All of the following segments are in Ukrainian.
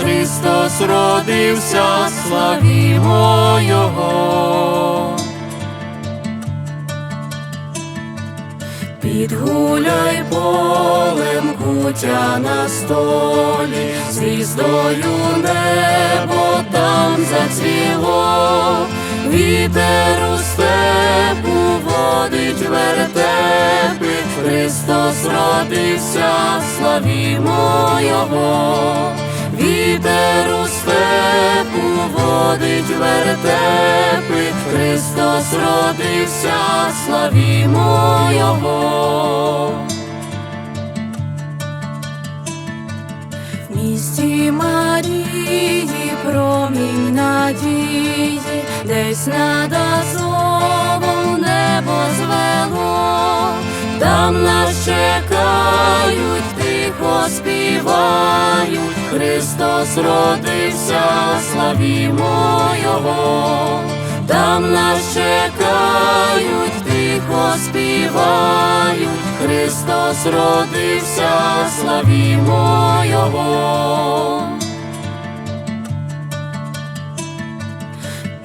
Христос родився, славімо Його. Підгуляй полем кутя на столі, звіздою небо там зацвіло, вітер у степу водить вертепи, Христос родився, славімо Його, вітер у степу водить вертепи, Христос родився, славімо Його. В місті Марії промінь надії, десь над Азовом небо звело, там нас чекають, тихо співають, Христос родився, славімо Його, там нас чекають, тихо співають, Христос родився, славімо Його.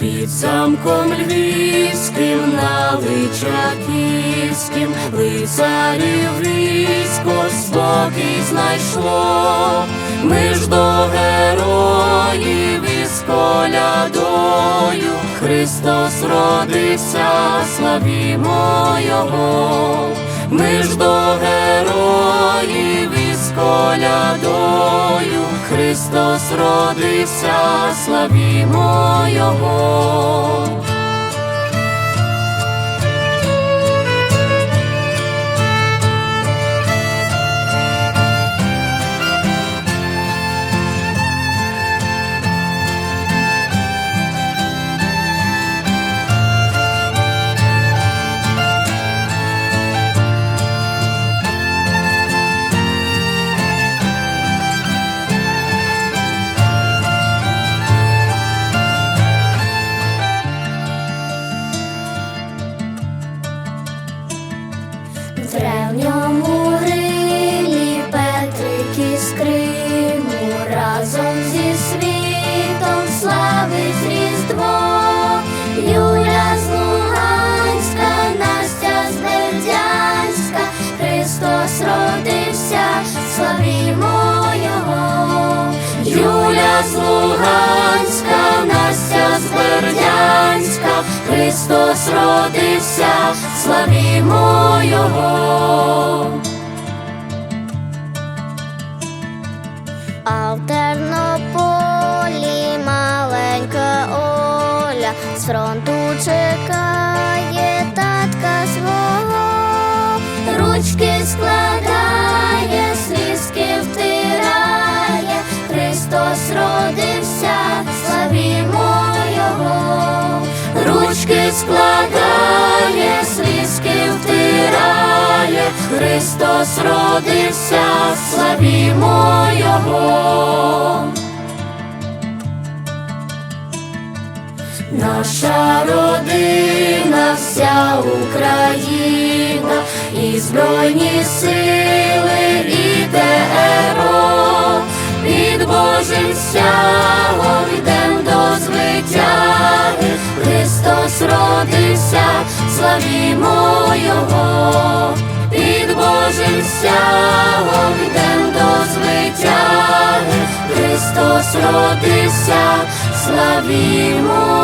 Під замком львівським на Личаківським лицарів військо спокій знайшло, ми ж до героїв із колядою, Христос родився, славімо Його, ми ж до героїв із колядою, Христос родився, славімо Його. З Луганська, Настя з Бердянська, Христос родився, славімо Його. А в Тернополі маленька Оля з фронту чекає Складає, слізки втирає, Христос родився, славімо Його. Наша родина, вся Україна, і Збройні сили, Христос славімо Його, під всіх стягом до звитяги, Христос родився, славімо